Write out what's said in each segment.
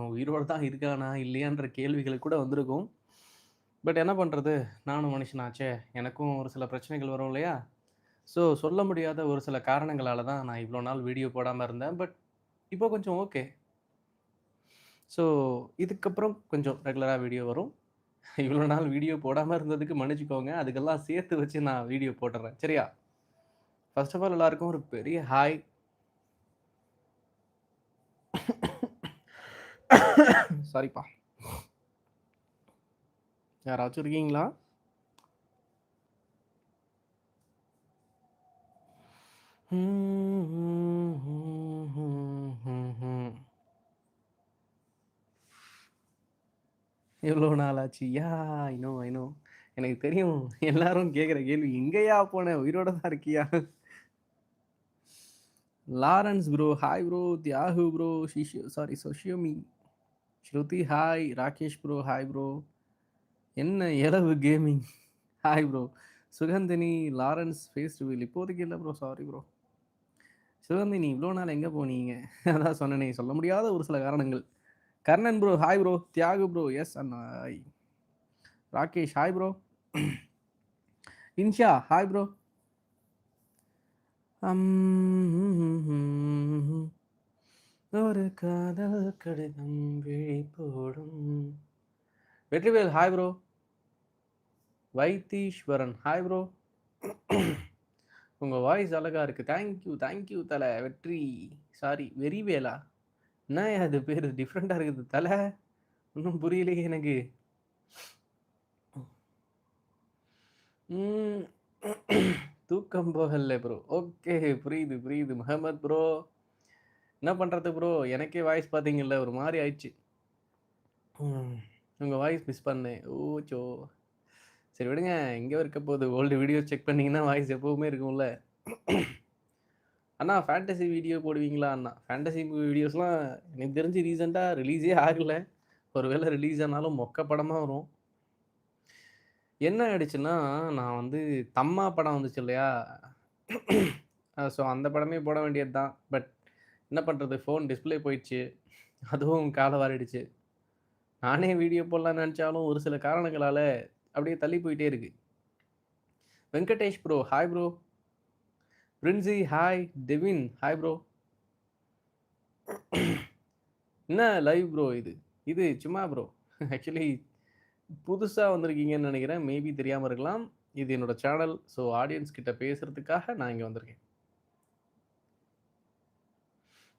அவன் உயிரோட தான் இருக்கானா இல்லையான்ற கேள்விகள் கூட வந்திருக்கும். பட் என்ன பண்ணுறது நானும் மனுஷனாச்சே. எனக்கும் ஒரு சில பிரச்சனைகள் வரும் இல்லையா? ஸோ சொல்ல முடியாத ஒரு சில காரணங்களால தான் நான் இவ்வளோ நாள் வீடியோ போடாமல் இருந்தேன். பட் இப்போ கொஞ்சம் ஓகே ஸோ இதுக்கப்புறம் கொஞ்சம் ரெகுலராக வீடியோ வரும். இவ்வளோ நாள் வீடியோ போடாமல் இருந்ததுக்கு மன்னிச்சுக்கோங்க. அதுக்கெல்லாம் சேர்த்து வச்சு நான் வீடியோ போட்டுறேன். சரியா? ஃபர்ஸ்ட் ஆஃப் ஆல் எல்லாருக்கும் ஒரு பெரிய ஹாய் சாரிப்பா யாராச்சும் இருக்கீங்களா? எவ்வளோ நாள் ஆச்சு யா ஐனோ ஐனோ எனக்கு தெரியும். எல்லாரும் கேட்குற கேள்வி எங்கேயா போன? உயிரோட தான் இருக்கியா? Lawrence bro hi bro Thiyagu bro Shishu sorry சோஷியோமி Shruti hi. Rakesh bro hi bro என்ன எலவு gaming hi bro Suganthini Lawrence face reveal இப்போதைக்கு இல்லை ப்ரோ சாரி ப்ரோ சுகந்தினி இவ்வளோ நாள் எங்கே போனீங்க? அதான் சொன்னேனே சொல்ல முடியாத ஒரு சில காரணங்கள். Karnan bro hi bro Thiyagu bro yes அண்ணா hi Rakesh hi bro Insha hi bro ஒரு காதல் கடிதம் விழி போடும். Vetrivel hi bro Vaitheeswaran hi bro உங்கள் வாய்ஸ் அழகா இருக்குது தேங்க்யூ தேங்க்யூ தலை. வெற்றி சாரி வெறிவேலா? என்ன அது பேர்? டிஃப்ரெண்ட்டாக இருக்குது தலை. ஒன்றும் புரியலையே எனக்கு. ம், தூக்கம் போகல ப்ரோ ஓகே புரியுது புரியுது. முகமது ப்ரோ என்ன பண்ணுறது ப்ரோ எனக்கே வாய்ஸ் பார்த்தீங்கல்ல ஒரு மாதிரி ஆயிடுச்சு. உங்கள் வாய்ஸ் மிஸ் பண்ணேன். ஓச்சோ சரி விடுங்க எங்கேயோ இருக்க போகுது ஓல்டு வீடியோ செக் பண்ணீங்கன்னா வாய்ஸ் எப்போவுமே இருக்கும்ல. அண்ணா ஃபேண்டசி வீடியோ போடுவீங்களா அண்ணா? ஃபேண்டசி வீடியோஸ்லாம் எனக்கு தெரிஞ்சு ரீசெண்டாக ரிலீஸே ஆகலை. ஒருவேளை ரிலீஸ் ஆனாலும் மொக்க படமாக வரும். என்ன ஆயிடுச்சுன்னா நான் வந்து தம்மா படம் வந்துச்சு இல்லையா? ஸோ அந்த படமே போட வேண்டியது தான் பட் என்ன பண்ணுறது ஃபோன் டிஸ்ப்ளே போயிடுச்சு. அதுவும் காலை வாரிடுச்சு. நானே வீடியோ போடலாம் நினச்சாலும் ஒரு சில காரணங்களால் அப்படியே தள்ளி போயிட்டே இருக்கு. Venkatesh bro hi bro Princy hi Devin hi bro என்ன லைவ் ப்ரோ இது? இது சும்மா ப்ரோ ஆக்சுவலி புதுசாக வந்திருக்கீங்கன்னு நினைக்கிறேன். மேபி தெரியாமல் இருக்கலாம். இது என்னோட சேனல் ஸோ ஆடியன்ஸ் கிட்ட பேசுகிறதுக்காக நான் இங்கே வந்திருக்கேன்.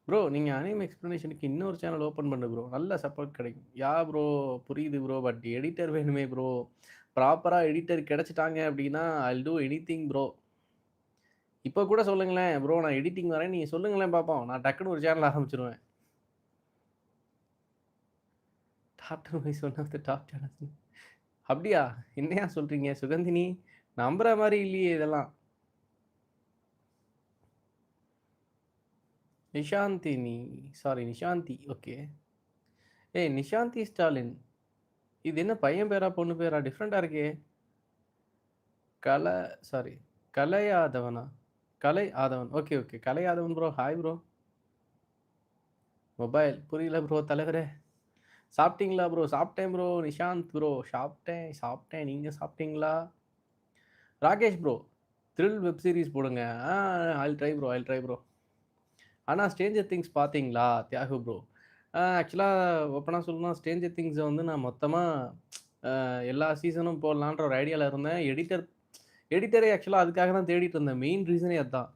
ப்ரோ நீங்கள் அனிம் எக்ஸ்ப்ளனேஷனுக்கு இன்னொரு சேனல் ஓப்பன் பண்ணு ப்ரோ நல்ல சப்போர்ட் கிடைக்கும். யா ப்ரோ புரியுது ப்ரோ பட் எடிட்டர் வேணுமே ப்ரோ ப்ராப்பராக எடிட்டர் கிடச்சிட்டாங்க அப்படின்னா I'll do anything bro இப்போ கூட சொல்லுங்களேன் ப்ரோ நான் எடிட்டிங் வரேன். நீங்கள் சொல்லுங்களேன் பார்ப்போம் நான் டக்குன்னு ஒரு channel ஆரம்பிச்சிருவேன். Top ten wise one of the top channels அப்படியா? என்னையா சொல்கிறீங்க சுகந்தினி? நம்புற மாதிரி இல்லையே இதெல்லாம். நிஷாந்தினி சாரி நிஷாந்தி ஓகே ஏய் நிஷாந்தி ஸ்டாலின் இது என்ன பையன் பேரா பொண்ணு பேரா டிஃப்ரெண்ட்டாக இருக்கே. Kalai sorry கலையாதவனா? Kalai Aadhavan okay okay Kalai Aadhavan bro hi bro mobile புரியல ப்ரோ தலைவரே. சாப்பிட்டீங்களா ப்ரோ சாப்பிட்டேன் ப்ரோ நிஷாந்த் ப்ரோ சாப்பிட்டேன் சாப்பிட்டேன். நீங்கள் சாப்பிட்டீங்களா? Rakesh bro thrill web series போடுங்க. ஆ I'll try bro I'll try bro ஆனால் ஸ்டேஞ்சர் திங்ஸ் பார்த்தீங்களா? தியாகு ப்ரோ ஆக்சுவலாக ஓப்பனாக சொல்லணும்னா ஸ்டேஞ்சர் திங்ஸை வந்து நான் மொத்தமாக எல்லா சீசனும் போடலான்ற ஒரு ஐடியாவில் இருந்தேன். எடிட்டர் எடிட்டரே ஆக்சுவலாக அதுக்காக தான் தேடிட்டு இருந்தேன். மெயின் ரீசனே அதுதான்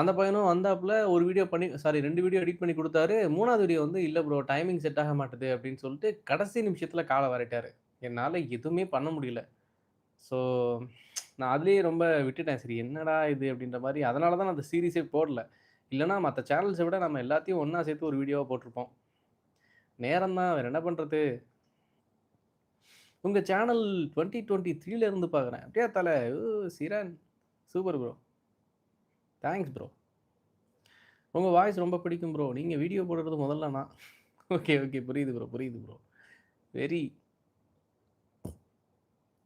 அந்த பையனும் வந்தாப்புல ஒரு வீடியோ பண்ணி சாரி ரெண்டு வீடியோ எடிட் பண்ணி கொடுத்தாரு. மூணாவது வீடியோ வந்து இல்லை ப்ரோ டைமிங் செட் ஆக மாட்டுது அப்படின்னு சொல்லிட்டு கடைசி நிமிஷத்தில் காலை வரட்டார் என்னால் எதுவுமே பண்ண முடியல. ஸோ நான் அதுலேயே ரொம்ப விட்டுட்டேன். சரி என்னடா இது அப்படின்ற மாதிரி அதனால தான் நான் அந்த சீரீஸே போடல. இல்லைனா மற்ற சேனல்ஸை விட நம்ம எல்லாத்தையும் ஒன்றா சேர்த்து ஒரு வீடியோவாக போட்டிருப்போம். நேரம் தான் வேறு என்ன பண்ணுறது உங்கள் சேனல் டுவெண்ட்டி டுவெண்ட்டி த்ரீல இருந்து பார்க்குறேன் அப்படியே தலை சிரன் சூப்பர் ப்ரோ தேங்க்ஸ் ப்ரோ உங்கள் வாய்ஸ் ரொம்ப பிடிக்கும் ப்ரோ நீங்கள் வீடியோ போடுறது முதல்ல நான். ஓகே ஓகே புரியுது ப்ரோ புரியுது ப்ரோ வெரி.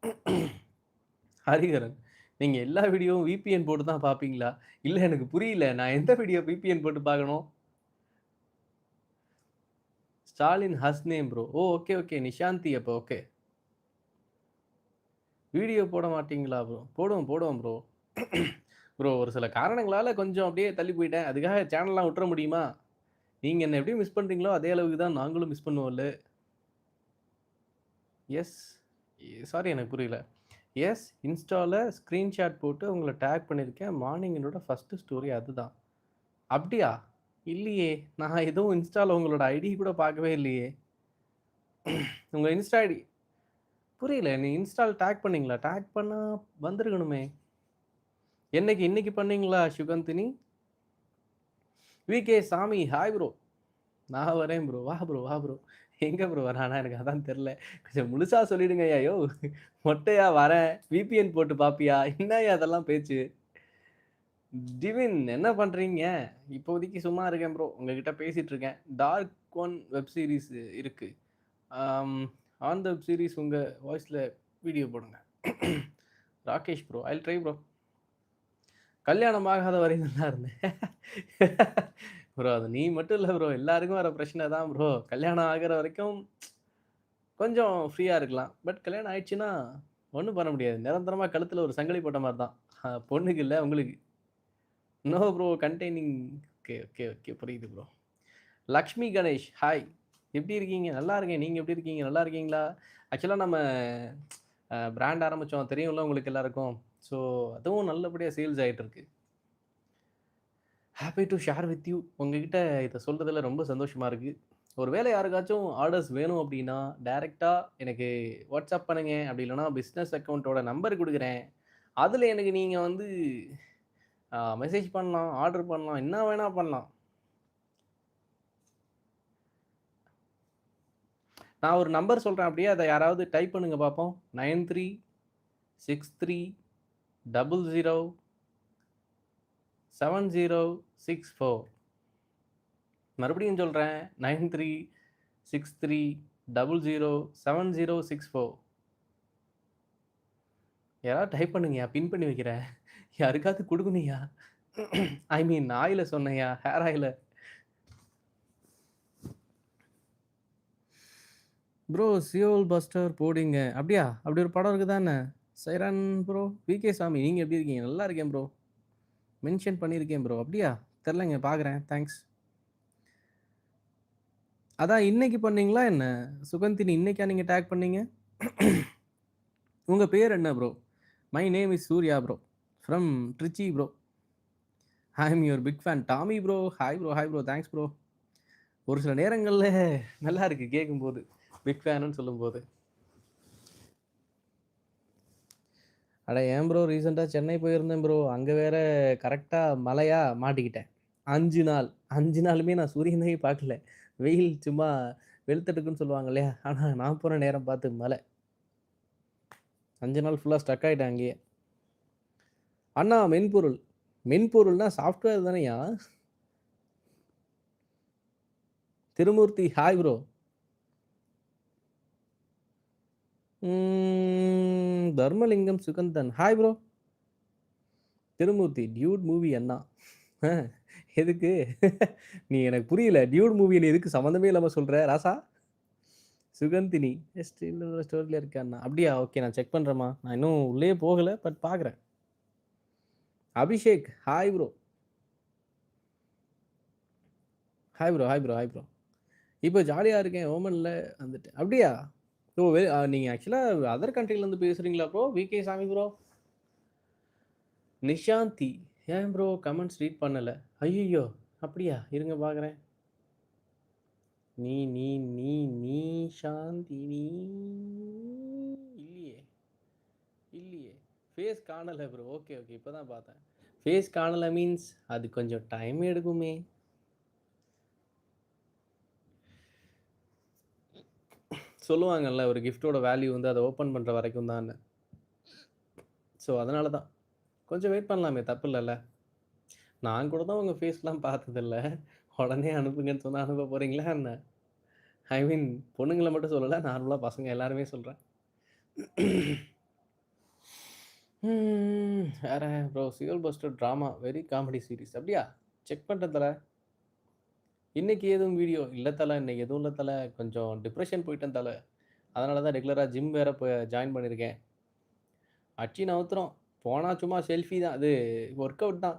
ஹரிகரன் நீங்கள் எல்லா வீடியோவும் விபிஎன் போட்டு தான் பார்ப்பீங்களா இல்லை எனக்கு புரியல. நான் எந்த வீடியோ விபிஎன் போட்டு பார்க்கணும் Stalin has name bro oh okay okay. Nishanthi அப்போ ஓகே. வீடியோ போட மாட்டீங்களா ப்ரோ போடுவோம் போடுவோம் ப்ரோ ப்ரோ ஒரு சில காரணங்களால் கொஞ்சம் அப்படியே தள்ளி போயிட்டேன். அதுக்காக சேனல்லாம் விட்டுற முடியுமா? நீங்கள் என்ன எப்படி மிஸ் பண்ணுறீங்களோ அதே அளவுக்கு தான் நாங்களும் மிஸ் பண்ணுவோம்ல. எஸ் சாரி எனக்கு புரியல. எஸ் இன்ஸ்டாவில் ஸ்க்ரீன்ஷாட் போட்டு உங்களை டேக் பண்ணியிருக்கேன் மார்னிங் என்னோட ஃபஸ்ட்டு ஸ்டோரி அதுதான். அப்படியா? இல்லையே. நான் எதுவும் இன்ஸ்டாவில் உங்களோட ஐடி கூட பார்க்கவே இல்லையே. உங்கள் இன்ஸ்டா ஐடி புரியல நீ இன்ஸ்டால் டேக் பண்ணீங்களா? டேக் பண்ணால் வந்திருக்கணுமே. என்னைக்கு இன்னைக்கு பண்ணீங்களா Suganthini? VK Sami hi bro நான் வரேன் ப்ரோ வா ப்ரோ வா ப்ரோ எங்கே ப்ரோ வரானா? எனக்கு அதான் தெரில கொஞ்சம் முழுசா சொல்லிடுங்க ஐயோ. மொட்டையா வரேன். விபிஎன் போட்டு பாப்பியா? என்னய்யா அதெல்லாம் பேச்சு? டிவின் என்ன பண்ணுறீங்க இப்போதைக்கு சும்மா இருக்கேன் ப்ரோ உங்ககிட்ட பேசிகிட்டு இருக்கேன். டார்க் ஒன் வெப் சீரிஸ் இருக்குது ஆன் த வெப் சீரிஸ் உங்கள் வாய்ஸில் வீடியோ போடுங்க. Rakesh bro I try bro கல்யாணம் ஆகாத வரையும் நல்லா இருந்தேன். ப்ரோ அது நீ மட்டும் இல்லை ப்ரோ எல்லாருக்கும் வர பிரச்சனை தான் ப்ரோ கல்யாணம் ஆகிற வரைக்கும் கொஞ்சம் ஃப்ரீயாக இருக்கலாம். பட் கல்யாணம் ஆயிடுச்சுன்னா ஒன்றும் பண்ண முடியாது. நிரந்தரமாக கழுத்தில் ஒரு சங்கிலி போட்ட மாதிரி தான். பொண்ணுக்கு இல்லை உங்களுக்கு. No bro containing okay okay okay புரியுது ப்ரோ லக்ஷ்மி கணேஷ் ஹாய் எப்படி இருக்கீங்க? நல்லா இருக்கேன். நீங்கள் எப்படி இருக்கீங்க? நல்லா இருக்கீங்களா? ஆக்சுவலாக நம்ம பிராண்ட் ஆரம்பித்தோம் தெரியும்ல உங்களுக்கு எல்லாருக்கும். ஸோ அதுவும் நல்லபடியாக சேல்ஸ் ஆகிட்டு இருக்கு. Happy to share with you உங்ககிட்ட இதை சொல்கிறதுல ரொம்ப சந்தோஷமாக இருக்குது ஒரு வேலை யாருக்காச்சும் ஆர்டர்ஸ் வேணும் அப்படின்னா டைரெக்டாக எனக்கு வாட்ஸ்அப் பண்ணுங்க. அப்படி இல்லைனா பிஸ்னஸ் அக்கௌண்ட்டோட நம்பர் கொடுக்குறேன். அதில் எனக்கு நீங்கள் வந்து மெசேஜ் பண்ணலாம் ஆர்டர் பண்ணலாம் என்ன வேணால் பண்ணலாம். நான் ஒரு நம்பர் சொல்கிறேன் அப்படியே. அதை யாராவது டைப் பண்ணுங்கள் பார்ப்போம் nine three six three double zero seven zero six four மறுபடியும் சொல்கிறேன் nine three six three double zero seven zero six four யாராவது டைப் பண்ணுங்கய்யா பின் பண்ணி வைக்கிறேன். யாருக்காவது கொடுக்கணுயா ஐ மீன் ஆயில சொன்னையா ஹேர் ஆயில ப்ரோ சியோல் பஸ்டர் போடிங்க. அப்படியா? அப்படி ஒரு படம் இருக்குதானே? சைரான் ப்ரோ விகே சாமி நீங்கள் எப்படி இருக்கீங்க? நல்லா இருக்கேன் ப்ரோ மென்ஷன் பண்ணியிருக்கேன் ப்ரோ அப்படியா? தெரிலங்க பார்க்குறேன் தேங்க்ஸ் அதான் இன்னைக்கு பண்ணீங்களா என்ன? சுகந்தினி இன்னைக்கா நீங்கள் டேக் பண்ணீங்க? உங்கள் பேர் என்ன bro my name is Surya bro from Trichy bro I am your big fan Tommy bro hi bro hi bro thanks bro ஒரு சில நேரங்களில் நல்லா இருக்குது கேட்கும்போது பிக் ஃபேனுன்னு சொல்லும்போது. அட ஏன் ப்ரோ ரீசெண்டாக சென்னை போயிருந்தேன் ப்ரோ அங்கே வேற கரெக்டாக மழையா மாட்டிக்கிட்டேன். அஞ்சு நாள். அஞ்சு நாளுமே நான் சூரியனையே பார்க்கல. வெயில் சும்மா வெளுத்தட்டுக்குன்னு சொல்லுவாங்க இல்லையா? ஆனால் நான் போகிற நேரம் பார்த்து மழை. அஞ்சு நாள் ஃபுல்லாக ஸ்டக் ஆகிட்டேன் அங்கேயே. அண்ணா மென்பொருள். மென்பொருள்னா software தானேயா? Thirumurthy hi bro Dharmalingam Suganthan. Hi bro Thirumurthy dude movie அண்ணா எதுக்கு? நீ எனக்கு புரியல. டியூட் மூவி நீ எதுக்கு சம்மந்தமே இல்லாமல் சொல்கிற ராசா? சுகந்தினி. ஸ்டில் ஸ்டோரியில் இருக்கா அப்படியா? ஓகே நான் செக் பண்ணுறேம்மா நான் இன்னும் உள்ளே போகலை பட் பார்க்குறேன் Abhishek hi bro hi bro hi bro hi bro இப்போ ஜாலியாக இருக்கேன் ஓமனில் வந்துட்டு அப்படியா? ஓ வே நீங்கள் ஆக்சுவலாக அதர் கண்ட்ரிலேருந்து பேசுகிறீங்களா bro VK Sami bro Nishanthi. ஏன் ப்ரோ கமெண்ட்ஸ் ரீட் பண்ணலை. ஐயோ அப்படியா? இருங்க பார்க்குறேன் நீ நீ நீ நீ சாந்தி நீ இல்லையே. இல்லையே. ஃபேஸ் காணலை ப்ரோ ஓகே ஓகே இப்போ தான் பார்த்தேன். ஃபேஸ் காணலை மீன்ஸ் அது கொஞ்சம் டைம் எடுக்குமே. சொல்லுவாங்கல்ல ஒரு கிஃப்ட்டோட வேல்யூ வந்து அதை ஓப்பன் பண்ணுற வரைக்கும் தான். ஸோ அதனால தான். கொஞ்சம் வெயிட் பண்ணலாமே தப்பு இல்லைல்ல? நான் கூட தான் உங்கள் ஃபேஸ்லாம் பார்த்ததில்ல. உடனே அனுப்புங்கன்னு சொன்னால் அனுப்ப போகிறீங்களா என்ன? ஐ மீன் பொண்ணுங்களை மட்டும் சொல்லலை நார்மலாக பசங்க எல்லாருமே சொல்கிறேன் வேறு ப்ரோ சிவல் பஸ்டர் ட்ராமா வெரி காமெடி சீரிஸ் அப்படியா? செக் பண்ணுறதுல இன்னைக்கு எதுவும் வீடியோ இல்லை தலை இன்னைக்கு எதுவும் இல்லை தலை கொஞ்சம் டிப்ரெஷன் போயிட்டேன் தலை அதனால தான் ரெகுலராக ஜிம் வேற போய் ஜாயின் பண்ணியிருக்கேன். அச்சின் நவுத்துறோம். போனால் சும்மா செல்ஃபி தான். அது ஒர்க் அவுட் தான்.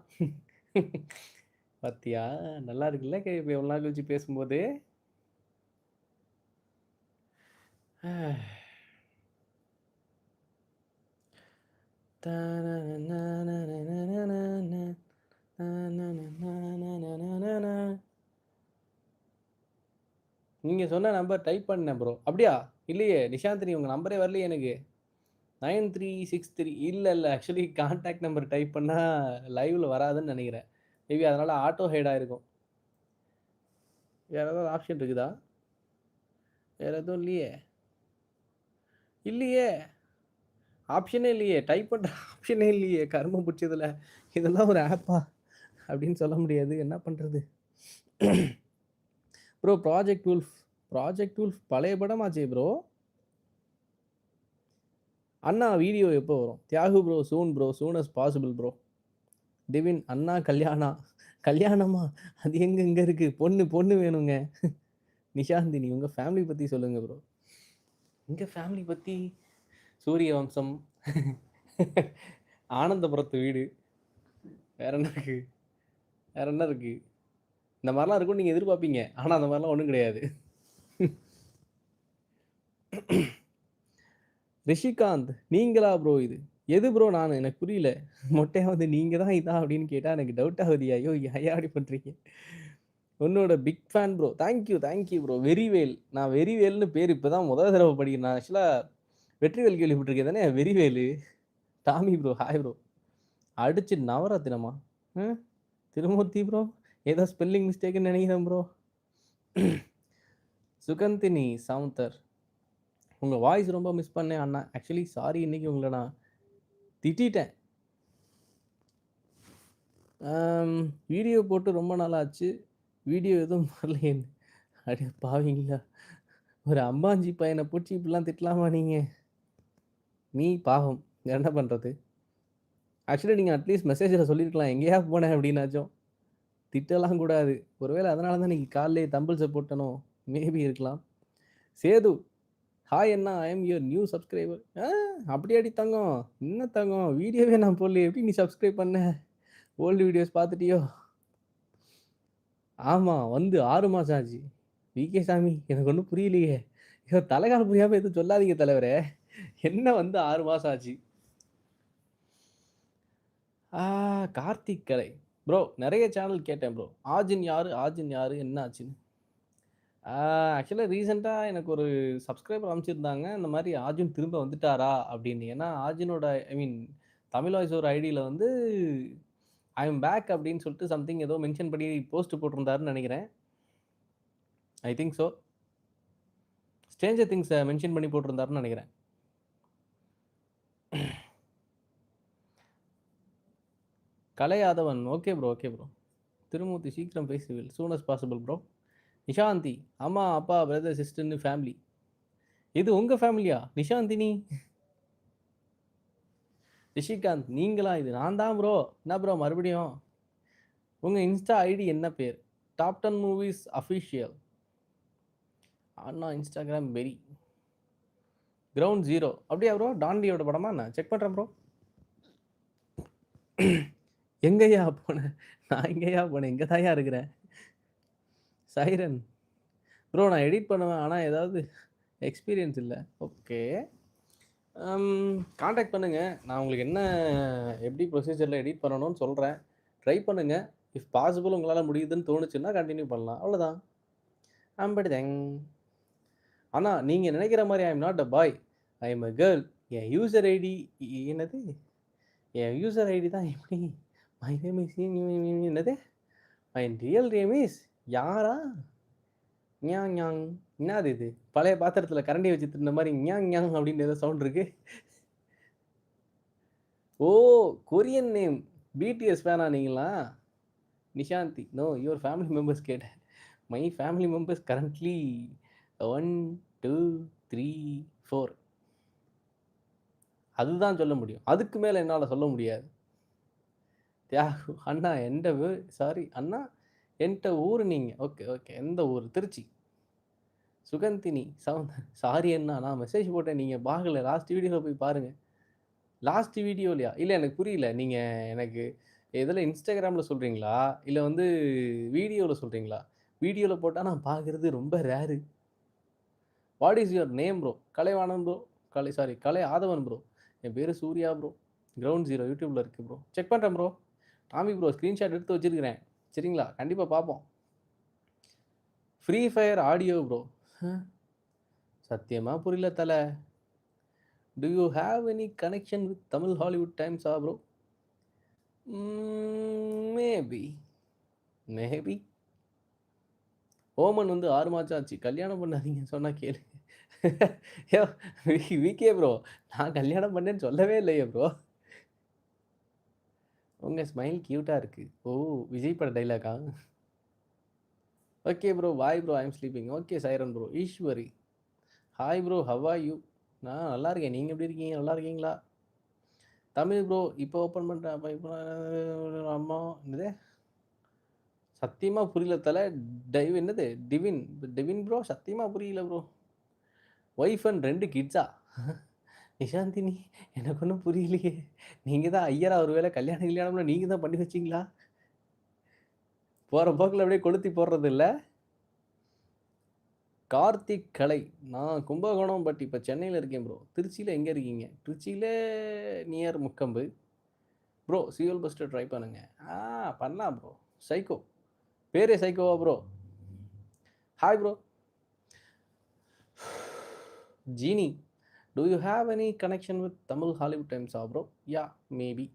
பார்த்தியா நல்லா இருக்குல்ல கே எவ்வளோ நாள் கழிச்சு பேசும்போது. நீங்கள் சொன்ன நம்பர் டைப் பண்ணேன் ப்ரோ. அப்படியா? இல்லையே! நிஷாந்தினி உங்கள் நம்பரே வரலையே எனக்கு. நைன் த்ரீ சிக்ஸ் த்ரீ இல்லை இல்லை ஆக்சுவலி கான்டாக்ட் நம்பர் டைப் பண்ணால் லைவில் வராதுன்னு நினைக்கிறேன் மேபி அதனால் ஆட்டோ ஹைடாக இருக்கும் வேறு ஏதாவது ஆப்ஷன் இருக்குதா? வேற எதுவும் இல்லையே! இல்லையே! ஆப்ஷனே இல்லையே! டைப் பண்ணுற ஆப்ஷனே இல்லையே! கருமம் பிடிச்சதில் இதெல்லாம் ஒரு ஆப்பா? அப்படின்னு சொல்ல முடியாது. என்ன பண்ணுறது bro project wolf project wolf பழைய படமாச்சே ப்ரோ. அண்ணா வீடியோ எப்போ வரும்? Thiyagu bro soon bro. Soon as possible bro. Twin அண்ணா கல்யாணா? கல்யாணமா? அது எங்க எங்க இருக்கு? பொண்ணு பொண்ணு வேணுங்க. நிஷாந்தினி உங்கள் ஃபேமிலி பற்றி சொல்லுங்கள் ப்ரோ. எங்கள் ஃபேமிலி பற்றி சூரிய வம்சம். ஆனந்தபுரத்து வீடு. வேற என்ன இருக்கு? வேற என்ன இருக்குது இந்த மாதிரிலாம் இருக்கும்னு நீங்கள் எதிர்பார்ப்பீங்க. ஆனால் அந்த மாதிரிலாம் ஒன்றும் கிடையாது. ரிஷிகாந்த் நீங்களா ப்ரோ இது? எது ப்ரோ நான் எனக்கு புரியல. மொட்டையாவது வந்து தான் இதா அப்படின்னு கேட்டால் எனக்கு டவுட் ஆகுது ஐயோ! ஐயா அப்படி பண்ணுறீங்க உன்னோட big fan bro. Thank you thank you bro. Verivel நான் வெரிவேல்னு பேர் இப்போ தான் முதல் தடவை படிக்கிறேன். நான் ஆக்சுவலாக வெற்றிவேல் கேள்விப்பட்டிருக்கேன் தானே! Verivelu. Tommy bro. Hi bro. அடிச்சு நவராத்திரமா ம். திருமூர்த்தி ப்ரோ. ஏதோ ஸ்பெல்லிங் மிஸ்டேக்குன்னு நினைக்கிறேன் ப்ரோ. சுகந்தினி சவுந்தர். உங்கள் வாய்ஸ் ரொம்ப மிஸ் பண்ணேன் அண்ணா. ஆக்சுவலி சாரி இன்னைக்கு உங்களை நான் திட்டிட்டேன். வீடியோ போட்டு ரொம்ப நாளாச்சு வீடியோ எதுவும் வரலையேன்னு. அப்படியே பாவிங்களா! ஒரு அம்பாஞ்சி பையனை பிடிச்சி இப்படிலாம் திட்டலாமா நீங்க? நீ பாவம். என்ன பண்ணுறது ஆக்சுவலி நீங்கள் அட்லீஸ்ட் மெசேஜில் சொல்லியிருக்கலாம். எங்கேயா போனேன் அப்படின்னாச்சும். திட்டலாம் கூடாது. ஒருவேளை அதனால தான் இன்னைக்கு காலையிலே தம்பிள்ஸ போட்டனோ? மேபி இருக்கலாம். Sethu. Hi Anna. I am your new subscriber. ஆ அடி தங்கம்? என்ன தங்கம்? வீடியோவே நான் போடலையே. எப்படி நீ சப்ஸ்கிரைப் பண்ண? ஓல்டு வீடியோஸ் பார்த்துட்டியோ? ஆமாம் வந்து ஆறு மாதம் ஆச்சு. விகே சாமி எனக்கு ஒன்றும் புரியலையே. ஐயோ! தல புரியாமல் புரியாம எதுவும் சொல்லாதீங்க தலைவரே. என்ன வந்து ஆறு மாதம் ஆச்சு. ஆ கார்த்திக் கலை. ப்ரோ நிறைய சேனல் கேட்டேன் ப்ரோ. ஆஜின் யாரு? ஆஜின் யாரு? என்ன ஆச்சுன்னு? ஆக்சுவலாக ரீசெண்டாக எனக்கு ஒரு சப்ஸ்கிரைபர் அனுப்பிச்சிருந்தாங்க. இந்த மாதிரி ஆஜின் திரும்ப வந்துட்டாரா? அப்படின்னு. ஏன்னா ஆஜினோட ஐ மீன் தமிழ் வாய்ஸ் ஒரு ஐடியில் வந்து ஐ எம் பேக் அப்படின்னு சொல்லிட்டு சம்திங் ஏதோ மென்ஷன் பண்ணி போஸ்ட் போட்டிருந்தாருன்னு நினைக்கிறேன் ஐ திங்க் ஸோ ஸ்டேஞ்சர் திங்ஸை மென்ஷன் பண்ணி போட்டிருந்தாருன்னு நினைக்கிறேன் Kalaiyadhavan. Okay bro okay bro. Thirumurthy சீக்கிரம் பேசுவீர். Soon as possible bro. Nishanthi. அம்மா, அப்பா, பிரதர், சிஸ்டர்ன்னு ஃபேமிலி. இது உங்கள் ஃபேமிலியா? நிஷாந்தினி. ரிஷிகாந்த். நீங்களா இது? நான் தான் ப்ரோ. என்ன ப்ரோ மறுபடியும்? உங்கள் இன்ஸ்டா ஐடி என்ன பேர்? Top 10 movies official. அண்ணா இன்ஸ்டாகிராம் வெரி. கிரவுண்ட் ஜீரோ அப்படியா ப்ரோ? டான்டியோட படமா நான் செக் பண்ணுறேன் ப்ரோ. எங்கய்யா போனேன் நான் எங்கேயா போனேன்? இங்க தாயா இருக்கிறேன். சைரன். ப்ரோ நான் எடிட் பண்ணுவேன். ஆனால் ஏதாவது எக்ஸ்பீரியன்ஸ் இல்லை ஓகே. காண்டாக்ட் பண்ணுங்கள் நான் உங்களுக்கு என்ன எப்படி ப்ரொசீஜரில் எடிட் பண்ணணும்னு சொல்கிறேன் ட்ரை பண்ணுங்கள் இஃப் பாசிபிள் உங்களால் முடியுதுன்னு தோணுச்சுன்னா கண்டினியூ பண்ணலாம். அவ்வளோதான். அம்படிதாங். ஆனால் நீங்கள் நினைக்கிற மாதிரி I am not a boy. I am a girl. N user ID என்னது? என் யூசர் ஐடி தான் எப்படி? மை நேம் இஸ் என்னது? My real name is Yara? ஞாங் ஞாங். என்னது இது? பழைய பாத்திரத்தில் கரண்டி வச்சு திருந்த மாதிரி ஞாங் ஞாங் அப்படின்னு ஏதோ சவுண்ட் இருக்கு. ஓ! Korean name. பிடிஎஸ் ஃபேனா நீங்களா? Nishanthi. Know your family members கேட்டேன். My family members currently 1, 2, 3, 4. அதுதான் சொல்ல முடியும். அதுக்கு மேலே என்னால் சொல்ல முடியாது. தியாகு. அண்ணா எந்த சாரி அண்ணா என்கிட்ட ஊர் நீங்கள் ஓகே, ஓகே. எந்த ஊர்? திருச்சி. சுகந்தினி சவுந்த சாரி அண்ணா. நான் மெசேஜ் போட்டேன். நீங்கள் பார்க்கல. லாஸ்ட் வீடியோவில் போய் பாருங்கள் லாஸ்ட் வீடியோலையா இல்லை எனக்கு புரியல. நீங்கள் எனக்கு இதில் இன்ஸ்டாகிராமில் சொல்கிறீங்களா இல்லை வந்து வீடியோவில் சொல்கிறீங்களா வீடியோவில் போட்டால் நான் பார்க்குறது ரொம்ப rare. What is your name bro? Kalaivanan bro. Kalai sorry Kalai Aadhavan bro. என் பேர் சூர்யா ப்ரோ. கிரவுண்ட் ஜீரோ யூடியூப்பில் இருக்குது ப்ரோ. செக் பண்ணுறேன் ப்ரோ. டாமி ப்ரோ ஸ்க்ரீன்ஷாட் எடுத்து வச்சிருக்கிறேன். சரிங்களா? கண்டிப்பாக பார்ப்போம். Free fire audio bro. சத்தியமாக புரியல தலை do you have any connection with Tamil Hollywood டைம்ஸா bro? Maybe. Maybe. Oman வந்து ஆறு மாதம் ஆச்சு. கல்யாணம் பண்ணாதீங்கன்னு சொன்னால் கேளு. VK bro. நான் கல்யாணம் பண்ணேன்னு சொல்லவே இல்லையே ப்ரோ. உங்க ஸ்மைல் க்யூட்டாக இருக்குது ஓ! விஜய் பட டைலாக்கா okay bro. Why bro. I'm sleeping. Okay siren bro. Eswari. Hi bro. How you? நான் நல்லா இருக்கேன். நீங்கள் எப்படி இருக்கீங்க? நல்லா இருக்கீங்களா? தமிழ் ப்ரோ. இப்போ ஓப்பன் பண்ணுறேன் அப்ப இப்போ அம்மா என்னது? சத்தியமாக புரியல தலை டைவ் என்னது? டிவின் டிவின் ப்ரோ சத்தியமாக புரியல ப்ரோ. ஒய்ஃப் அண்ட் ரெண்டு கிட்ஸா? நிஷாந்தினி எனக்கு ஒன்றும் புரியலையே. நீங்கள் தான் ஐயரா ஒருவேளை கல்யாணம் கல்யாணம்னா நீங்கள் தான் பண்ணி வச்சீங்களா? போகிற போக்கில் அப்படியே கொளுத்தி போடுறது இல்லை கார்த்திக் கலை. நான் கும்பகோணம் பட் இப்போ சென்னையில் இருக்கேன் ப்ரோ. திருச்சியில் எங்கே இருக்கீங்க? திருச்சியில் near Mukkombu bro Seoul first try பண்ணுங்க. ஆ பண்ணலாம் ப்ரோ. சைக்கோ. பேரே Saikhowa bro? Hi bro. Genie. Do you have any connection with Tamil Hollywood times bro? Yeah maybe.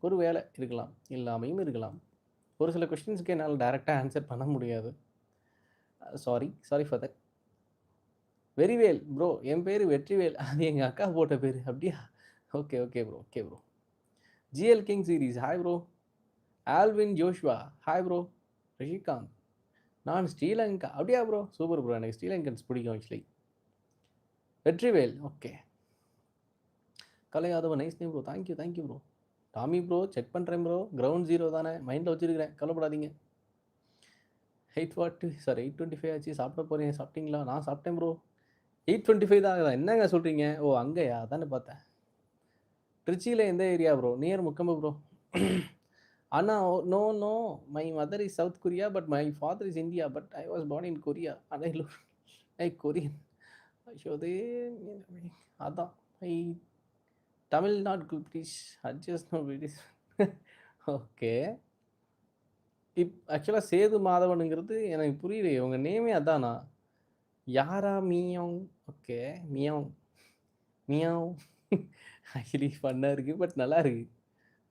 ஒரு வேளை இருக்கலாம். இல்லாமையும் இருக்கலாம். ஒரு சில கொஸ்டின்ஸ்க்கு என்னால் டைரெக்டாக ஆன்சர் பண்ண முடியாது. Sorry. Sorry for that. Verivel bro. என் பேர் வெற்றிவேல். அது எங்கள் அக்கா போட்ட பேர் அப்படியா? Okay, okay bro. Okay bro. GL king series. Hi bro. Alvin Joshua. Hi bro. Rishikanth. நான் ஸ்ரீலங்கா. அப்படியா ப்ரோ? Super bro. எனக்கு ஸ்ரீலங்கன்ஸ் பிடிக்கும் actually. Vetrivel. Okay. Kalaiyadhavan nice name bro. Thank you, thank you bro. Tommy bro check பண்ணுறேன் bro. Ground zero தானே. மைண்டில் வச்சிருக்கிறேன். கவலைப்படாதீங்க. 840 sorry 825 ஆச்சு. சாப்பிட போகிறேன் சாப்பிட்டீங்களா? நான் சாப்பிட்டேன் ப்ரோ. 825 தான் ஆகுதா? என்னங்க சொல்கிறீங்க ஓ அங்கேயா அதானே பார்த்தேன். திருச்சியில் எந்த area bro? Near Mukkombu bro. Anna no no my mother is South Korea but my father is India but I was born in Korea. And I Korean like அதான். I Tamil not good please adjust no British. Okay. If ஆக்சுவலாக சேது மாதவனுங்கிறது எனக்கு புரியலையே. இவங்க நேமே அதானா? Yara Myeong okay. Myeong meow. Actually ஃபன்னாக இருக்குது but நல்லா இருக்கு.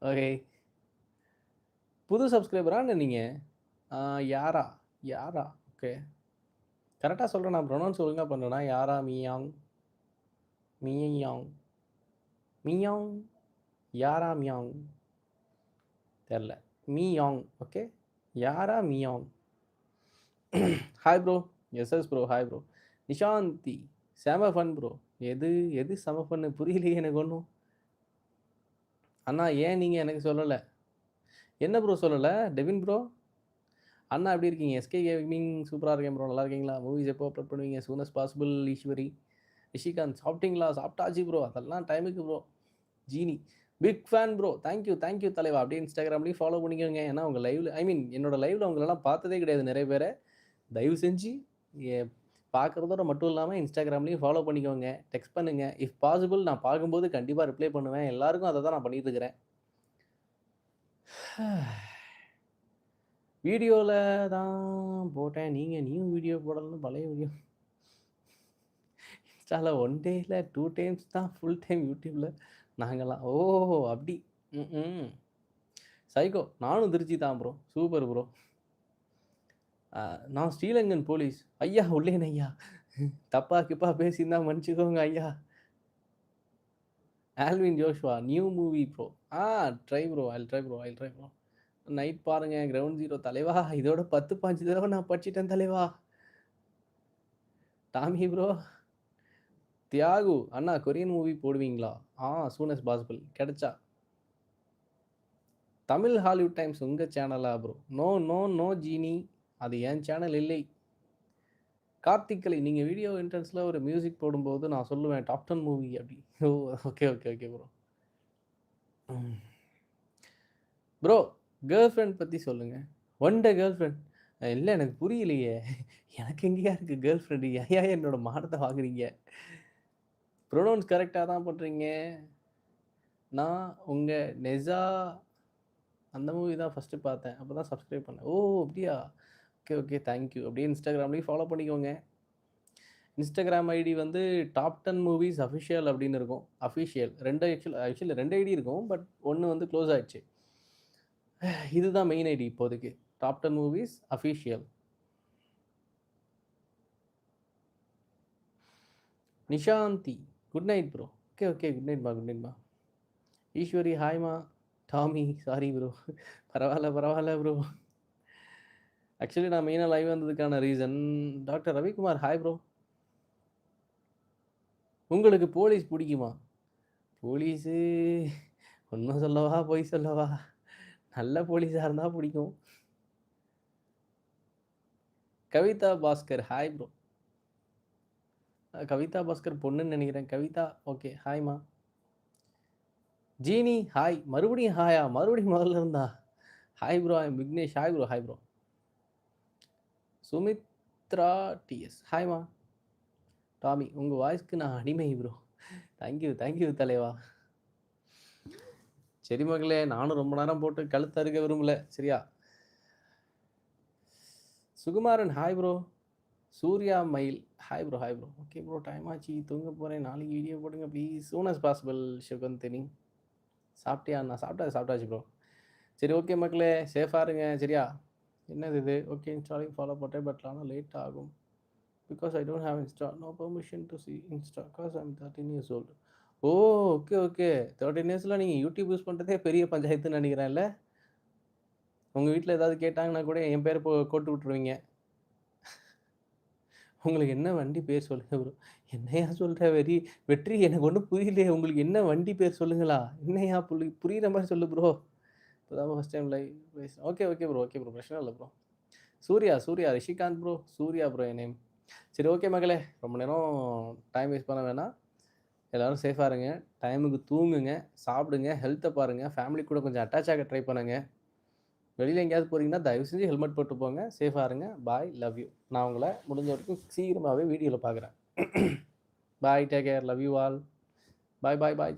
ஓகே. புது சப்ஸ்கிரைபரான்னு என்ன யாரா? யாரா? ஓகே. கரெக்டாக சொல்கிறேன் நான் ப்ரொனவுன்ஸ் ஒழுங்காக பண்றேனா? யாரா மியாங் மியாங் மியாங் யாரா மியாங் தெரில Myeong okay. Yara Myeong hi bro. SS bro. Hi bro. Nishanthi. செம ஃபன் ப்ரோ. எது எது செம ஃபன்னு? புரியலையே எனக்கு ஒன்றும் அண்ணா ஏன் நீங்கள் எனக்கு சொல்லலை என்ன ப்ரோ சொல்லலை டெவின் ப்ரோ. அண்ணா எப்படி இருக்கீங்க? எஸ்கே கேமிங் சூப்பராக இருக்கேன் ப்ரோ. நல்லா இருக்கீங்களா? மூவிஸ் எப்போ அப்லோட் பண்ணுவீங்க? Soon as possible Eswari. Rishikanth சாப்பிட்டீங்களா? சாப்பிட்டாச்சு ப்ரோ. அதெல்லாம் டைமுக்கு bro. Genie. Big fan bro. Thank you thank you thank you தலைவா. அப்படியே இன்ஸ்டாகிராம்லேயும் ஃபாலோ பண்ணிக்கோங்க. ஏன்னா உங்கள் லைவ்ல ஐ மீன் என்னோட லைவ்ல அவங்களெல்லாம் பார்த்ததே கிடையாது நிறைய பேரை தயவு செஞ்சு பார்க்குறதோட மட்டும் இல்லாமல் இன்ஸ்டாகிராம்லேயும் ஃபாலோ பண்ணிக்கோங்க. டெக்ஸ்ட் பண்ணுங்கள் இஃப் பாசிபிள் நான் பார்க்கும்போது கண்டிப்பாக ரிப்ளை பண்ணுவேன். எல்லாருக்கும் அதை தான் நான் பண்ணிட்டு இருக்கிறேன். வீடியோவில் தான் போட்டேன். நீங்கள் நியூ வீடியோ போடலன்னு பழைய வீடியோ இன்ஸ்டாவில் ஒன் டேயில் டூ டைம்ஸ் தான் ஃபுல் டைம் யூடியூப்பில் நாங்களாம் ஓ! அப்படி. ம் சைகோ நானும் திருச்சி தான் ப்ரோ. Super bro. நான் ஸ்ரீலங்கன் போலீஸ். ஐயா உள்ளேன் ஐயா. தப்பா கிப்பா பேசியிருந்தா மன்னிச்சுக்கோங்க ஐயா. Alvin Joshua new movie bro. Ah try bro. I'll try bro. I'll try bro. Night பாருங்க. கிரவுண்ட் ஜீரோ தலைவா. இதோட பத்து பாஞ்சு தடவை நான் படிச்சுட்டேன் தலைவா. Tommy bro. தியாகு. அண்ணா கொரியன் மூவி போடுவீங்களா? ஆ சூன் அஸ் பாசிபிள். கிடைச்சா. தமிழ் ஹாலிவுட் டைம்ஸ் உங்கள் சேனலா ப்ரோ? நோ, நோ, நோ ஜீனி. அது என் சேனல் இல்லை. கார்த்திக் நீங்கள் வீடியோ என்ட்ரன்ஸில் ஒரு மியூசிக் போடும்போது நான் சொல்லுவேன் டாப் 10 மூவி அப்படி. ஓ! Okay, okay, okay bro. Bro, girlfriend பற்றி சொல்லுங்கள் ஒன் டே கேர்ள் ஃப்ரெண்ட் இல்லை எனக்கு புரியலையே. எனக்கு எங்கேயா இருக்குது கேர்ள் ஃப்ரெண்டு ஏன்யா என்னோட மானத்த வாங்குறீங்க? ப்ரொனவுன்ஸ் கரெக்டாக தான் பண்ணுறீங்க நான் உங்கள் நெஜா அந்த மூவி தான் ஃபஸ்ட்டு பார்த்தேன். அப்போ தான் சப்ஸ்கிரைப் பண்ணேன். ஓ! அப்படியா? Okay, okay. Thank you. அப்படியே இன்ஸ்டாகிராம்லேயும் ஃபாலோ பண்ணிக்கோங்க. இன்ஸ்டாகிராம் ஐடி வந்து டாப் 10 மூவிஸ் அஃபிஷியல் அப்படின்னு இருக்கும். அஃபிஷியல் ரெண்டு ஆக்சுவல் ஆக்சுவலி ரெண்டு ஐடி இருக்கும். பட் ஒன்று வந்து க்ளோஸ் ஆகிடுச்சு இதுதான் மெயின் ஐடி இப்போதைக்கு. Top 10 movies official Nishanthi. Good night bro. Okay, okay. Good நைட்மா, good நைட்மா. ஈஸ்வரி ஹாய்மா. Tommy sorry bro. பரவாயில்ல பரவாயில்ல ப்ரோ. ஆக்சுவலி நான் மெயினாக live வந்ததுக்கான reason doctor Ravikumar hi bro. உங்களுக்கு போலீஸ் பிடிக்குமா போலீஸு உண்மை சொல்லவா? பொய் சொல்லவா? நல்ல போலீஸாக இருந்தால் பிடிக்கும் கவிதா பாஸ்கர் ஹாய் ப்ரோ. கவிதா பாஸ்கர் பொண்ணுன்னு நினைக்கிறேன் கவிதா ஓகே. ஹாய்மா. ஜீனி ஹாய். மறுபடியும் ஹாயா? மறுபடியும் முதல்ல இருந்தா? Hi bro. I Vignesh. Hi bro, hi bro. Sumithra TS. ஹாய்மா. Tommy உங்கள் வாய்ஸ்க்கு நான் அடிமை bro. Thank you, thank you தலைவா. சரி மகளே, நானும் ரொம்ப நேரம் போட்டு கழுத்து அறுக்க விரும்பல. சரியா? Sukumaran hi bro. Surya Mayil hi bro, hi bro. Okay bro time ஆச்சு. தூங்க போகிறேன் நாளைக்கு வீடியோ போடுங்க please. Soon as possible Suganthini. சாப்பிட்டியா? நான் சாப்பிட்டா சாப்பிட்டாச்சு ப்ரோ. சரி ஓகே மக்களே. சேஃபாக இருங்க. சரியா? என்னது இது? ஓகே இன்ஸ்டாலையும் ஃபாலோ போட்டேன். பட் ஆனால் லேட் ஆகும். Because I don't have insta. No permission to see insta. Because I'm thirteen years old oh! Okay, okay. 13 இயர்ஸ்ல நீங்க யூடியூப் யூஸ் பண்றதே பெரிய பஞ்சாயத்துன்னு நெனைக்கிறேன்ல? உங்க வீட்ல ஏதாவது கேட்டாங்கன்னா கூட என் பேர போ கோட்டு விட்டுருவீங்க. உங்களுக்கு என்ன வண்டி பேர் சொல்லுங்க ப்ரோ. என்னையா சொல்ற வெறி வெற்றி எனக்கு ஒண்ணும் புரியலையே. உங்களுக்கு என்ன வண்டி பேர் சொல்லுங்களா? என்னையா புரி புரியிற மாரி சொல்லு ப்ரோ. இப்பதான் ஃபர்ஸ்ட் டைம் லைவ் பேசுறேன். Okay, okay bro, okay bro. பிரச்சனை இல்ல bro. Surya, Surya. Rishikanth bro. Surya bro என் நேம். சரி ஓகே மகளே ரொம்ப நேரம் டைம் வேஸ்ட் பண்ண வேணாம். எல்லோரும் சேஃபாக இருங்க. டைமுக்கு தூங்குங்க. சாப்பிடுங்க. ஹெல்த்தை பாருங்கள் ஃபேமிலி கூட கொஞ்சம் அட்டாச் ஆக ட்ரை பண்ணுங்க. வெளியில் எங்கேயாவது போகிறீங்கன்னா தயவு செஞ்சு ஹெல்மெட் போட்டு போங்க. சேஃபாக இருங்க. பாய். Love you. நான் உங்களை முடிஞ்ச வரைக்கும் சீக்கிரமாகவே வீடியோவில் பார்க்குறேன். Bye. Take care. Love you all. Bye, bye, bye.